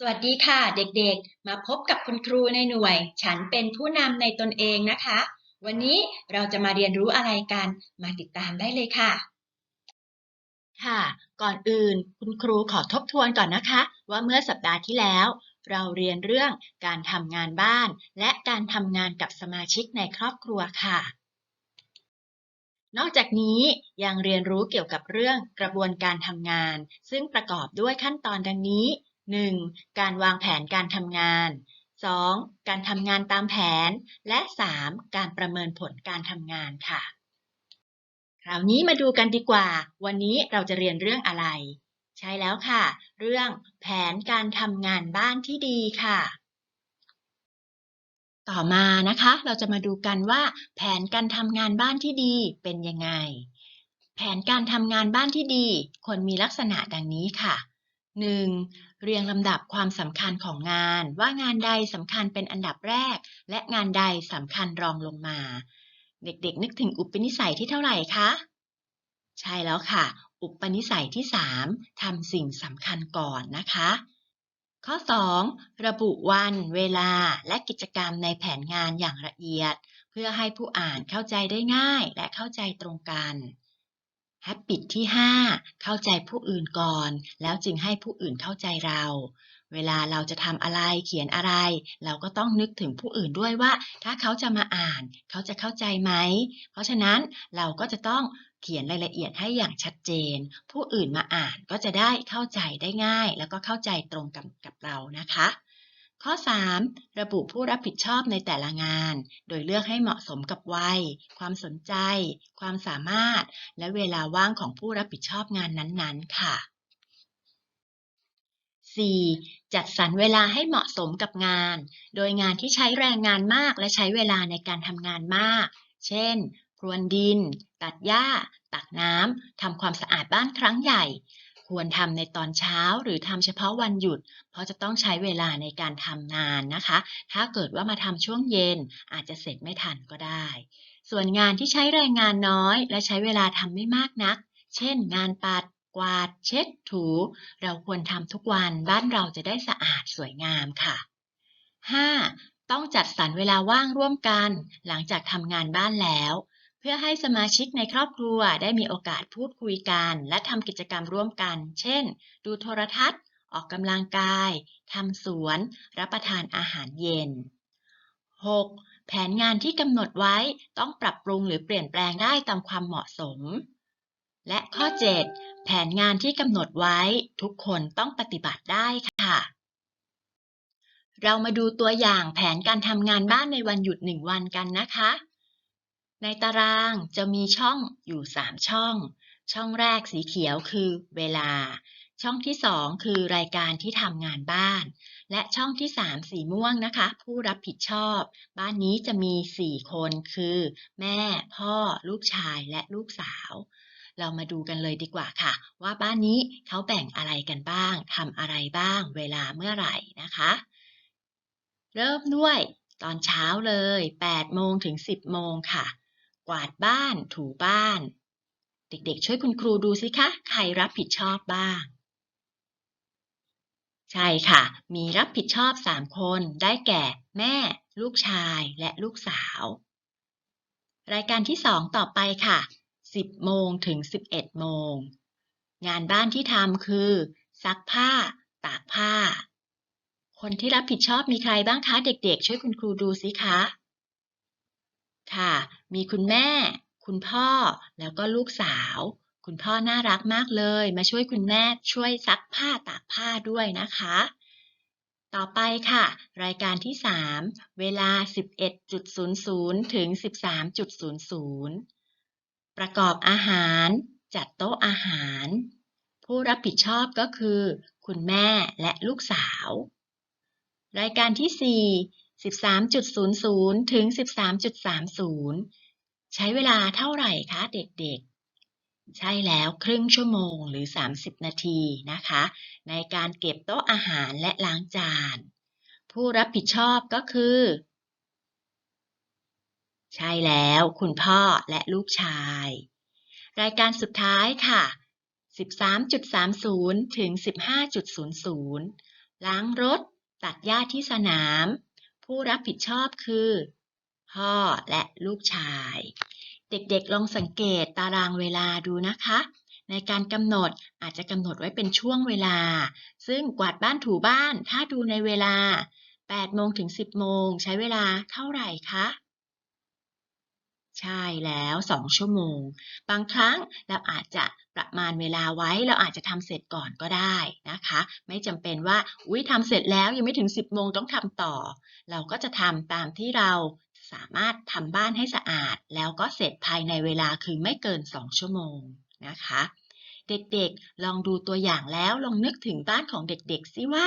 สวัสดีค่ะเด็กๆ มาพบกับคุณครูในหน่วย ฉันเป็นผู้นำในตนเองนะคะ วันนี้เราจะมาเรียนรู้อะไรกัน มาติดตามได้เลยค่ะ ค่ะ ก่อนอื่นคุณครูขอทบทวนก่อนนะคะ ว่าเมื่อสัปดาห์ที่แล้ว เราเรียนเรื่องการทำงานบ้าน และการทำงานกับสมาชิกในครอบครัวค่ะ นอกจากนี้ยังเรียนรู้เกี่ยวกับเรื่องกระบวนการทำงาน ซึ่งประกอบด้วยขั้นตอนดังนี้ 1. การวางแผนการทำงาน 2. การทำงานตามแผน และ 3. การประเมินผลการทำงานค่ะ คราวนี้มาดูกันดีกว่า วันนี้เราจะเรียนเรื่องอะไร ใช่แล้วค่ะ เรื่องแผนการทำงานบ้านที่ดีค่ะ ต่อมานะคะ เราจะมาดูกันว่า แผนการทำงานบ้านที่ดีเป็นยังไง แผนการทำงานบ้านที่ดีควรมีลักษณะดังนี้ค่ะ 1. เรียงลำดับความสำคัญของงาน ว่างานใดสำคัญเป็นอันดับแรก และงานใดสำคัญรองลงมา เด็กๆ นึกถึงอุปนิสัยที่เท่าไหร่คะ ใช่แล้วค่ะ อุปนิสัยที่ 3ทำสิ่งสำคัญก่อนนะคะ ข้อ 2. ระบุวัน เวลา และกิจกรรมในแผนงานอย่างละเอียด เพื่อให้ผู้อ่านเข้าใจได้ง่ายและเข้าใจตรงกัน Habit ที่ 5 เข้าใจผู้อื่นก่อน แล้วจึงให้ผู้อื่นเข้าใจเรา เวลาเราจะทำอะไรเขียนอะไร เราก็ต้องนึกถึงผู้อื่นด้วยว่า ถ้าเขาจะมาอ่าน เขาจะเข้าใจไหม เพราะฉะนั้นเราก็จะต้องเขียนรายละเอียดให้อย่างชัดเจน ผู้อื่นมาอ่านก็จะได้เข้าใจได้ง่าย แล้วก็เข้าใจตรงกับกับเรานะคะ ข้อ 3. ระบุผู้รับผิดชอบในแต่ละงาน โดยเลือกให้เหมาะสมกับวัย ความสนใจ ความสามารถ และเวลาว่างของผู้รับผิดชอบงานนั้นๆ ค่ะ 4. จัดสรรเวลาให้เหมาะสมกับงาน โดยงานที่ใช้แรงงานมากและใช้เวลาในการทำงานมาก เช่น พรวนดิน ตัดหญ้า ตักน้ำ ทำความสะอาดบ้านครั้งใหญ่ ควรทำในตอนเช้าหรือทำเฉพาะวันหยุด เพราะจะต้องใช้เวลาในการทำงานนะคะ ถ้าเกิดว่ามาทำช่วงเย็นอาจจะเสร็จไม่ทันก็ได้ ส่วนงานที่ใช้แรงงานน้อย และใช้เวลาทำไม่มากนัก เช่น งานปัดกวาด เช็ดถู เราควรทำทุกวันบ้านเราจะได้สะอาดสวยงามค่ะ 5. ต้องจัดสรรเวลาว่างร่วมกัน หลังจากทำงานบ้านแล้ว พื่อให้สมาชิกในครอบครัวได้มีโอกาสพูดคุยกัน และทำกิจกรรมร่วมกัน เช่น ดูโทรทัศน์ ออกกำลังกาย ทำสวน รับประทานอาหารเย็น 6. แผนงานที่กำหนดไว้ต้องปรับปรุงหรือเปลี่ยนแปลงได้ตามความเหมาะสม และข้อ 7 แผนงานที่กำหนดไว้ทุกคนต้องปฏิบัติได้ค่ะ เรามาดูตัวอย่างแผนการทำงานบ้านในวันหยุดหนึ่งวันกันนะคะ ในตารางจะมีช่องอยู่ 3 ช่อง ช่องแรกสีเขียวคือเวลา ช่องที่ 2 คือรายการที่ทำงานบ้าน และช่องที่ 3 สีม่วงนะคะ ผู้รับผิดชอบ บ้านนี้จะมี 4 คนคือ แม่ พ่อ ลูกชายและลูกสาว เรามาดูกันเลยดีกว่าค่ะ ว่าบ้านนี้เขาแบ่งอะไรกันบ้างทำอะไรบ้าง เวลาเมื่อไหร่นะคะ เริ่มด้วยตอนเช้าเลย8โมงถึง 10โมงค่ะ กวาดบ้าน ถูบ้าน เด็กๆ ช่วยคุณครูดูสิคะ ใครรับผิดชอบบ้าง ใช่ค่ะ มีรับผิดชอบ3คน ได้แก่ แม่ ลูกชายและลูกสาว รายการที่2ต่อไปค่ะ 10 โมงถึง 11 โมง งานบ้านที่ทำคือ ซักผ้า ตากผ้า คนที่รับผิดชอบมีใครบ้างคะ เด็กๆ ช่วยคุณครูดูสิคะ ค่ะ มีคุณแม่ คุณพ่อ แล้วก็ลูกสาว คุณพ่อน่ารักมากเลย มาช่วยคุณแม่ช่วยซักผ้าตากผ้าด้วยนะคะ ต่อไปค่ะ รายการที่ 3 เวลา 11.00 ถึง 13.00 ประกอบอาหาร จัดโต๊ะอาหาร ผู้รับผิดชอบก็คือ คุณแม่และลูกสาว รายการที่ 4 13.00 ถึง 13.30 ใช้เวลาเท่าไหร่คะเด็กๆ ใช่แล้วครึ่งชั่วโมงหรือ 30 นาทีนะคะ ในการเก็บโต๊ะอาหารและล้างจาน ผู้รับผิดชอบก็คือ ใช่แล้วคุณพ่อและลูกชาย รายการสุดท้ายค่ะ 13.30 ถึง 15.00 ล้างรถ ตัดหญ้าที่สนาม ผู้รับผิดชอบคือ พ่อและลูกชาย เด็กๆลองสังเกตตารางเวลาดูนะคะ ในการกำหนดอาจจะกำหนดไว้เป็นช่วงเวลา ซึ่งกวาดบ้านถูบ้านถ้าดูในเวลา8โมงถึง 10โมงใช้เวลาเท่าไหร่คะ ใช่แล้ว 2 ชั่วโมง บางครั้งเราอาจจะประมาณเวลาไว้ เราอาจจะทำเสร็จก่อนก็ได้นะคะ ไม่จำเป็นว่าอุ้ยทำเสร็จแล้วยังไม่ถึง 10โมงต้องทำต่อ เราก็จะทำตามที่เราสามารถทำบ้านให้สะอาด แล้วก็เสร็จภายในเวลาคือไม่เกิน 2 ชั่วโมงนะคะ เด็กๆ ลองดูตัวอย่างแล้วลองนึกถึงบ้านของเด็กๆสิว่า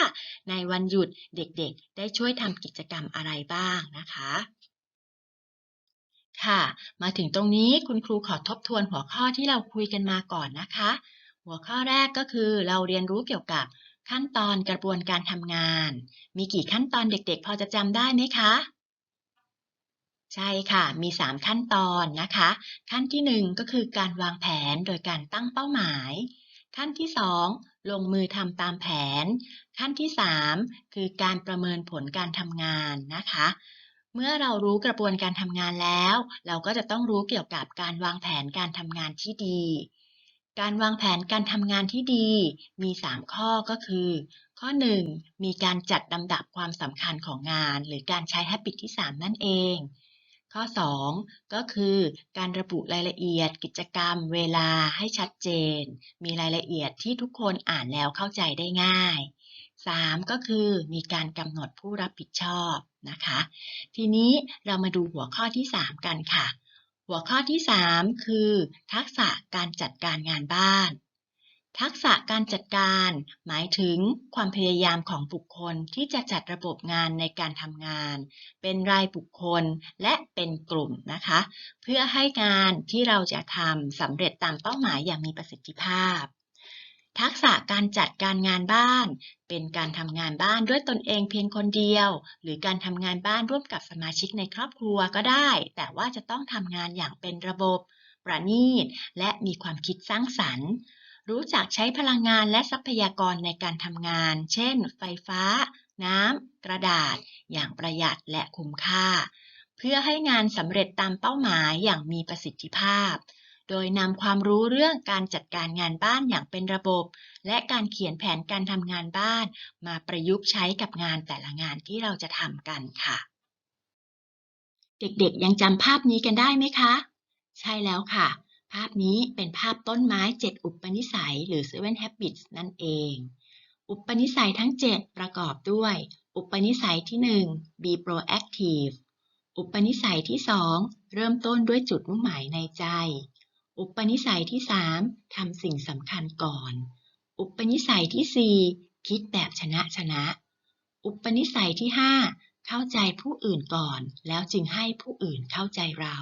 ในวันหยุดเด็กๆ ได้ช่วยทำกิจกรรมอะไรบ้างนะคะ ค่ะ มาถึงตรงนี้คุณครูขอทบทวนหัวข้อที่เราคุยกันมาก่อนนะคะ หัวข้อแรกก็คือเราเรียนรู้เกี่ยวกับขั้นตอนกระบวนการทำงาน มีกี่ขั้นตอนเด็กๆ พอจะจำได้ไหมคะ ใช่ค่ะ มี 3 ขั้นตอนนะคะ ขั้นที่ 1 ก็คือการวางแผนโดยการตั้งเป้าหมาย ขั้นที่ 2 ลงมือทำตามแผน ขั้นที่ 3 คือการประเมินผลการทำงานนะคะ เมื่อเรารู้กระบวนการทำงานแล้ว เราก็จะต้องรู้เกี่ยวกับการวางแผนการทำงานที่ดี การวางแผนการทำงานที่ดี มี 3 ข้อก็คือ ข้อ 1 มีการจัดลำดับความสำคัญของงาน หรือการใช้ habit ที่ 3 นั่นเอง ข้อ 2 ก็คือ การระบุรายละเอียด กิจกรรม เวลาให้ชัดเจน มีรายละเอียดที่ทุกคนอ่านแล้วเข้าใจได้ง่าย 3 ก็คือมีการกำหนดผู้รับผิดชอบนะคะ ทีนี้เรามาดูหัวข้อที่ 3 กันค่ะ หัวข้อที่ 3 คือ ทักษะการจัดการงานบ้าน ทักษะการจัดการหมายถึงความพยายามของบุคคลที่จะจัดระบบงานในการทำงาน เป็นรายบุคคลและเป็นกลุ่มนะคะ เพื่อให้งานที่เราจะทำสำเร็จตามเป้าหมายอย่างมีประสิทธิภาพ ทักษะการจัดการงานบ้าน เป็นการทำงานบ้านด้วยตนเองเพียงคนเดียว หรือการทำงานบ้านร่วมกับสมาชิกในครอบครัวก็ได้ แต่ว่าจะต้องทำงานอย่างเป็นระบบ ประณีต และมีความคิดสร้างสรรค์ รู้จักใช้พลังงานและทรัพยากรในการทำงาน เช่น ไฟฟ้า น้ำ กระดาษ อย่างประหยัดและคุ้มค่า เพื่อให้งานสำเร็จตามเป้าหมายอย่างมีประสิทธิภาพ โดยนำความรู้เรื่องการจัดการงานบ้านอย่างเป็นระบบ และการเขียนแผนการทำงานบ้าน มาประยุกต์ใช้กับงานแต่ละงานที่เราจะทำกันค่ะ เด็กๆยังจำภาพนี้กันได้ไหมคะ ใช่แล้วค่ะ ภาพนี้เป็นภาพต้นไม้ 7 อุปนิสัย หรือ Seven Habits นั่นเอง อุปนิสัยทั้ง 7 ประกอบด้วย อุปนิสัยที่ 1 be proactive อุปนิสัยที่ 2 เริ่มต้นด้วยจุดมุ่งหมายในใจ อุปนิสัยที่ 3ทำสิ่งสำคัญก่อน อุปนิสัยที่ 4 คิดแบบชนะชนะ อุปนิสัยที่ 5 เข้าใจผู้อื่นก่อน แล้วจึงให้ผู้อื่นเข้าใจเรา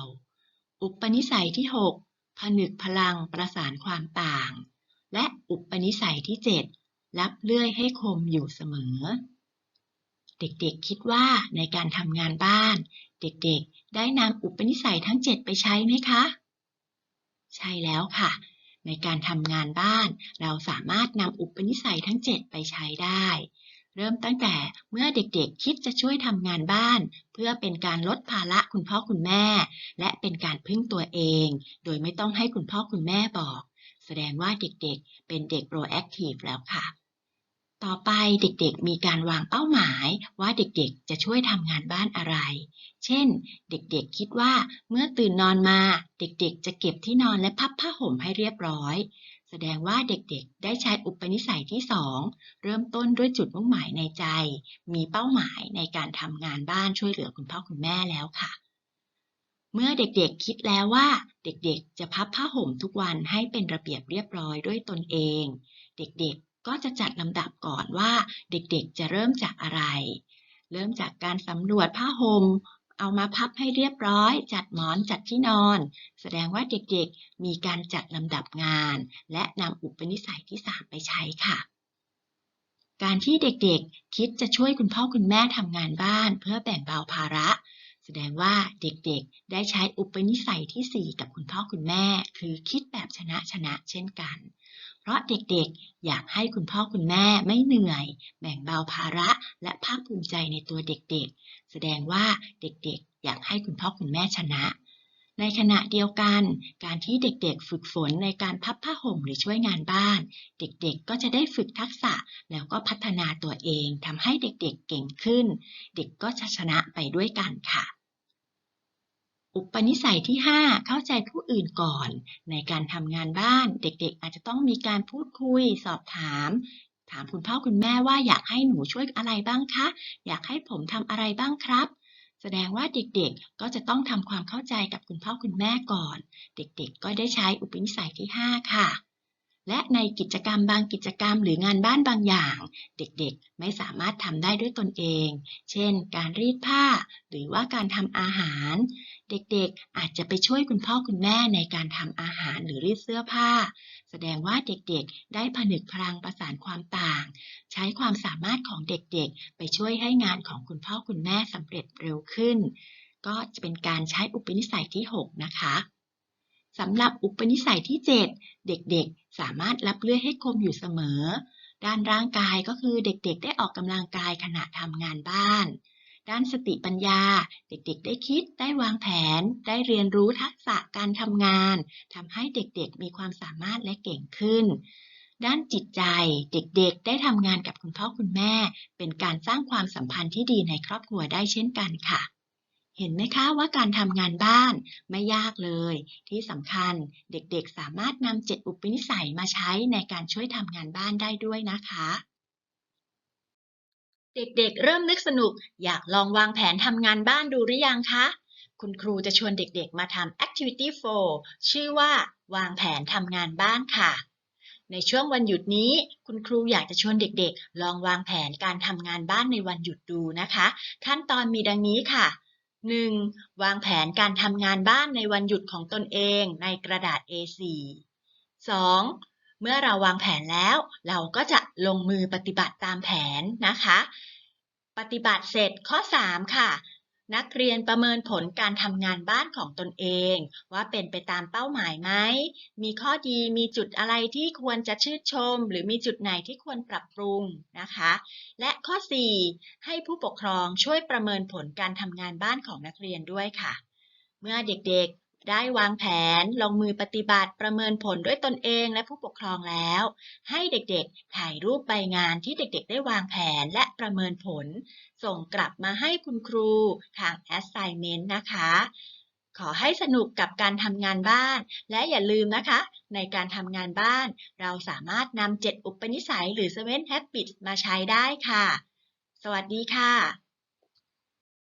อุปนิสัยที่ 6 ผนึกพลังประสานความต่าง และอุปนิสัยที่ 7 รับเลื่อยให้คมอยู่เสมอ เด็กๆคิดว่าในการทำงานบ้าน เด็กๆ ได้นำอุปนิสัยทั้ง 7 ไปใช้ไหมคะ ใช่แล้วค่ะ ในการทำงานบ้าน เราสามารถนำอุปนิสัยทั้ง 7 ไปใช้ได้ เริ่มตั้งแต่เมื่อเด็กๆคิดจะช่วยทำงานบ้าน เพื่อเป็นการลดภาระคุณพ่อคุณแม่ และเป็นการพึ่งตัวเอง โดยไม่ต้องให้คุณพ่อคุณแม่บอก แสดงว่าเด็กๆ เป็นเด็กโปรแอคทีฟแล้วค่ะ ต่อไปเด็กๆ มีการวางเป้าหมายว่าเด็กๆ จะช่วยทำงานบ้านอะไร เช่น เด็กๆ คิดว่าเมื่อตื่นนอนมา เด็กๆ จะเก็บที่นอนและพับผ้าห่มให้เรียบร้อย แสดงว่าเด็กๆ ได้ใช้อุปนิสัยที่ 2 เริ่มต้นด้วยจุดมุ่งหมายในใจ มีเป้าหมายในการทำงานบ้านช่วยเหลือคุณพ่อคุณแม่แล้วค่ะ เมื่อเด็กๆ คิดแล้วว่า เด็กๆ จะพับผ้าห่มทุกวันให้เป็นระเบียบเรียบร้อยด้วยตนเอง เด็กๆ ก็จะจัดลำดับก่อนว่าเด็กๆจะเริ่มจากอะไร เริ่มจากการสำรวจผ้าห่มเอามาพับให้เรียบร้อย จัดหมอนจัดที่นอน แสดงว่าเด็กๆ มีการจัดลำดับงาน และนำอุปนิสัยที่ 3 ไปใช้ค่ะ การที่เด็กๆ คิดจะช่วยคุณพ่อคุณแม่ทำงานบ้าน เพื่อแบ่งเบาภาระ แสดงว่าเด็กๆ ได้ใช้อุปนิสัยที่ 4 กับคุณพ่อคุณแม่ คือคิดแบบชนะชนะเช่นกัน ราะเด็กๆ อยากให้คุณพ่อคุณแม่ไม่เหนื่อย แบ่งเบาภาระและภาคภูมิใจในตัวเด็กๆ แสดงว่าเด็กๆ อยากให้คุณพ่อคุณแม่ชนะ ในขณะเดียวกัน การที่เด็กๆ ฝึกฝนในการพับผ้าห่มหรือช่วยงานบ้าน เด็กๆ ก็จะได้ฝึกทักษะแล้วก็พัฒนาตัวเองทำให้เด็กๆ เก่งขึ้น เด็กก็จะชนะไปด้วยกันค่ะ อุปนิสัยที่ 5 เข้าใจผู้อื่นก่อน ในการทำงานบ้านเด็กๆ อาจจะต้องมีการพูดคุย สอบถาม ถามคุณพ่อคุณแม่ว่าอยากให้หนูช่วยอะไรบ้างคะ อยากให้ผมทำอะไรบ้างครับ แสดงว่าเด็กๆ ก็จะต้องทำความเข้าใจกับคุณพ่อคุณแม่ก่อน เด็กๆ ก็ได้ใช้อุปนิสัยที่ 5 ค่ะ และในกิจกรรมบางกิจกรรมหรืองานบ้านบางอย่าง เด็กๆไม่สามารถทำได้ด้วยตนเอง เช่น การรีดผ้า หรือว่าการทำอาหาร เด็กๆอาจจะไปช่วยคุณพ่อคุณแม่ในการทำอาหารหรือรีดเสื้อผ้า แสดงว่าเด็กๆ ได้ผนึกพลังประสานความต่าง ใช้ความสามารถของเด็กๆ ไปช่วยให้งานของคุณพ่อคุณแม่สำเร็จเร็วขึ้น ก็จะเป็นการใช้อุปนิสัยที่ 6 นะคะ สำหรับอุปนิสัยที่ 7 เด็กๆ สามารถรับเลือดให้คมอยู่เสมอ ด้านร่างกายก็คือเด็กๆ ได้ออกกำลังกายขณะทำงานบ้าน ด้านสติปัญญา เด็กๆ ได้คิด ได้วางแผน ได้เรียนรู้ทักษะการทำงาน ทำให้เด็กๆ มีความสามารถและเก่งขึ้น ด้านจิตใจ เด็กๆ ได้ทำงานกับคุณพ่อคุณแม่ เป็นการสร้างความสัมพันธ์ที่ดีในครอบครัวได้เช่นกันค่ะ เห็นไหมคะว่าการทำงานบ้านไม่ยากเลย ที่สำคัญเด็กๆสามารถนำเจ็ดอุปนิสัยมาใช้ในการช่วยทำงานบ้านได้ด้วยนะคะ เด็กๆ เริ่มนึกสนุก อยากลองวางแผนทำงานบ้านดูหรือยังคะ คุณครูจะชวนเด็กๆมาทำ Activity 4 ชื่อว่าวางแผนทำงานบ้านค่ะ ในช่วงวันหยุดนี้ คุณครูอยากจะชวนเด็กๆ ลองวางแผนการทำงานบ้านในวันหยุดดูนะคะ ขั้นตอนมีดังนี้ค่ะ 1. วางแผนการทำงานบ้านในวันหยุดของตนเองในกระดาษ A4 2. เมื่อเราวางแผนแล้ว เราก็จะลงมือปฏิบัติตามแผนนะคะ ปฏิบัติเสร็จข้อ 3 ค่ะ นักเรียนประเมินผลการทำงานบ้านของตนเอง ว่าเป็นไปตามเป้าหมายไหม มีข้อดีมีจุดอะไรที่ควรจะชื่นชม หรือมีจุดไหนที่ควรปรับปรุงนะคะ และข้อ 4 ให้ผู้ปกครองช่วยประเมินผลการทำงานบ้านของนักเรียนด้วยค่ะ เมื่อเด็กๆ ได้วางแผน ลงมือปฏิบัติประเมินผลด้วยตนเองและผู้ปกครองแล้ว ให้เด็กๆ ถ่ายรูปใบงานที่เด็กๆ ได้วางแผนและประเมินผล ส่งกลับมาให้คุณครูทาง assignment นะคะ ขอให้สนุกกับการทำงานบ้าน และอย่าลืมนะคะ ในการทำงานบ้าน เราสามารถนำ7อุปนิสัยหรือ 7 habits มาใช้ได้ค่ะ สวัสดีค่ะ